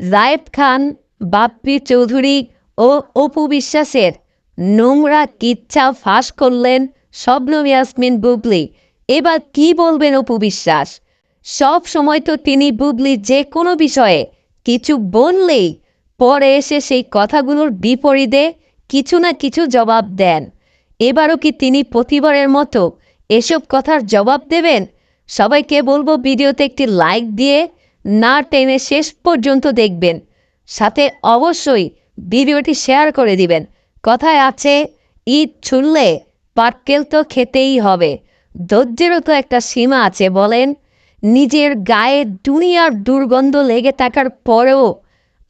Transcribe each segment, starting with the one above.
জায়েদ খান, বাপ্পি চৌধুরী ও অপু বিশ্বাসের নোংরা কিচ্ছা ফাঁস করলেন শবনম ইয়াসমিন বুবলি। এবার কি বলবেন অপু বিশ্বাস? সব সময় তো তিনি বুবলি যে কোনো বিষয়ে কিছু বললেই পরে এসে সেই কথাগুলোর বিপরীতে কিছু না কিছু জবাব দেন। এবারও কি তিনি প্রতিবারের মতো এসব কথার জবাব দেবেন? সবাইকে বলব ভিডিওতে একটি লাইক দিয়ে না টেনে শেষ পর্যন্ত দেখবেন। সাথে অবশ্যই ভিডিওটি শেয়ার করে দিবেন। কথায় আছে ঈদ ছুড়লে পাটকেল তো খেতেই হবে। ধৈর্যেরও তো একটা সীমা আছে, বলেন। নিজের গায়ে দুনিয়ার দুর্গন্ধ লেগে থাকার পরেও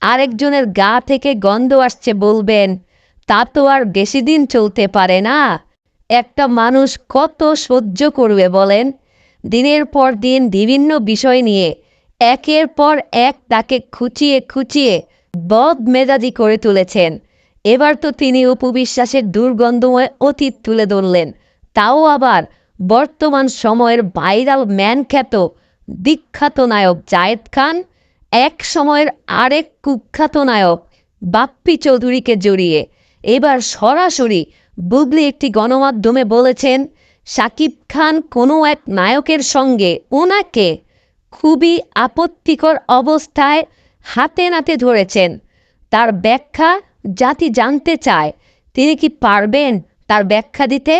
আরেকজনের গা থেকে গন্ধ আসছে বলবেন, তা তো আর বেশি দিন চলতে পারে না। একটা মানুষ কত সহ্য করবে, বলেন? দিনের পর দিন বিভিন্ন বিষয় নিয়ে একের পর এক তাকে খুঁচিয়ে খুঁচিয়ে বদ মেজাজি করে তুলেছেন। এবার তো তিনি উপবিশ্বাসের দুর্গন্ধময় অতীত তুলে ধরলেন। তাও আবার বর্তমান সময়ের ভাইরাল ম্যান খ্যাত বিখ্যাত নায়ক জায়েদ খান, এক সময়ের আরেক কুখ্যাত নায়ক বাপ্পি চৌধুরীকে জড়িয়ে। এবার সরাসরি বুবলি একটি গণমাধ্যমে বলেছেন, সাকিব খান কোনো এক নায়কের সঙ্গে ওনাকে খুবই আপত্তিকর অবস্থায় হাতে নাতে ধরেছেন। তার ব্যাখ্যা জাতি জানতে চায়। তিনি কি পারবেন তার ব্যাখ্যা দিতে?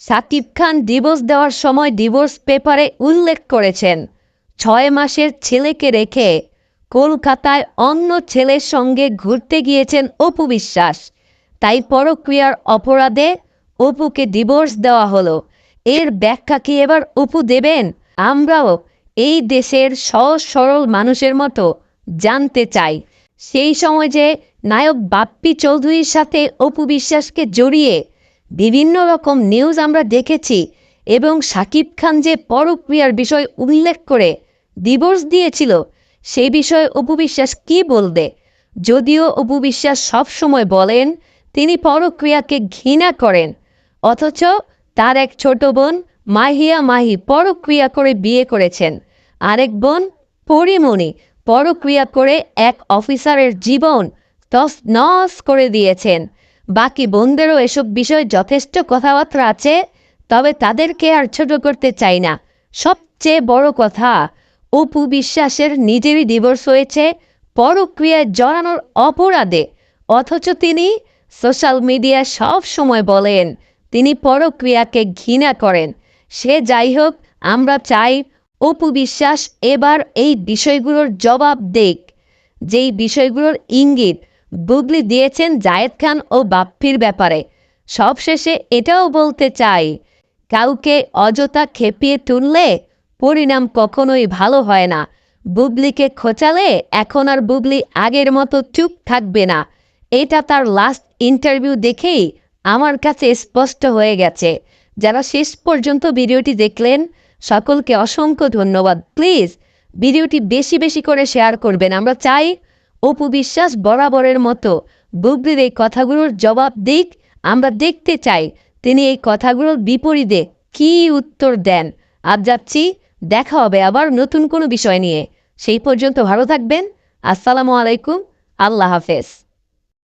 সাকিব খান ডিভোর্স দেওয়ার সময় ডিভোর্স পেপারে উল্লেখ করেছেন, ছয় মাসের ছেলেকে রেখে কলকাতায় অন্য ছেলের সঙ্গে ঘুরতে গিয়েছেন অপু বিশ্বাস। তাই পরক্রিয়ার অপরাধে অপুকে ডিভোর্স দেওয়া হলো। এর ব্যাখ্যা কি এবার অপু দেবেন? আমরাও এই দেশের সহজ সরল মানুষের মতো জানতে চাই। সেই সময় যে নায়ক বাপ্পি চৌধুরীর সাথে অপু বিশ্বাসকে জড়িয়ে বিভিন্ন রকম নিউজ আমরা দেখেছি এবং সাকিব খান যে পরক্রিয়ার বিষয় উল্লেখ করে ডিভোর্স দিয়েছিল সেই বিষয়ে অপু বিশ্বাস কী বলবে? যদিও অপু বিশ্বাস সবসময় বলেন, তিনি পরক্রিয়াকে ঘৃণা করেন, অথচ তার এক ছোট বোন মাহিয়া মাহি পরক্রিয়া করে বিয়ে করেছেন। আরেক বোন পরিমণি পরক্রিয়া করে এক অফিসারের জীবন তস নস করে দিয়েছেন। বাকি বোনদেরও এসব বিষয়ে যথেষ্ট কথাবার্তা আছে, তবে তাদেরকে আর ছোট করতে চাই না। সবচেয়ে বড় কথা, অপু বিশ্বাসের নিজেরই ডিভোর্স হয়েছে, পরক্রিয়ায় জড়ানোর অপরাধে। অথচ তিনি সোশ্যাল মিডিয়া সব সময় বলেন, তিনি পরক্রিয়াকে ঘৃণা করেন। সে যাই হোক, আমরা চাই অপু বিশ্বাস এবার এই বিষয়গুলোর জবাব দেখ। যেই বিষয়গুলোর ইঙ্গিত বুগলি দিয়েছেন জায়েদ খান ও বাপ্পির ব্যাপারে। সবশেষে এটাও বলতে চাই, কাউকে অযথা খেপিয়ে তুললে পরিণাম কখনোই ভালো হয় না। বুবলিকে খোঁচালে এখন আর বুবলি আগের মতো চুপ থাকবে না। এটা তার লাস্ট ইন্টারভিউ দেখেই আমার কাছে স্পষ্ট হয়ে গেছে। যারা শেষ পর্যন্ত ভিডিওটি দেখলেন সকলকে অসংখ্য ধন্যবাদ। প্লিজ ভিডিওটি বেশি বেশি করে শেয়ার করবেন। আমরা চাই অপু বিশ্বাস বরাবরের মতো বুবলির এই কথাগুলোর জবাব দিক। আমরা দেখতে চাই তিনি এই কথাগুলোর বিপরীতে কী উত্তর দেন। আজ যাচ্ছি, দেখা হবে আবার নতুন কোনো বিষয় নিয়ে। সেই পর্যন্ত ভালো থাকবেন। আসসালামু আলাইকুম। আল্লাহ হাফেজ।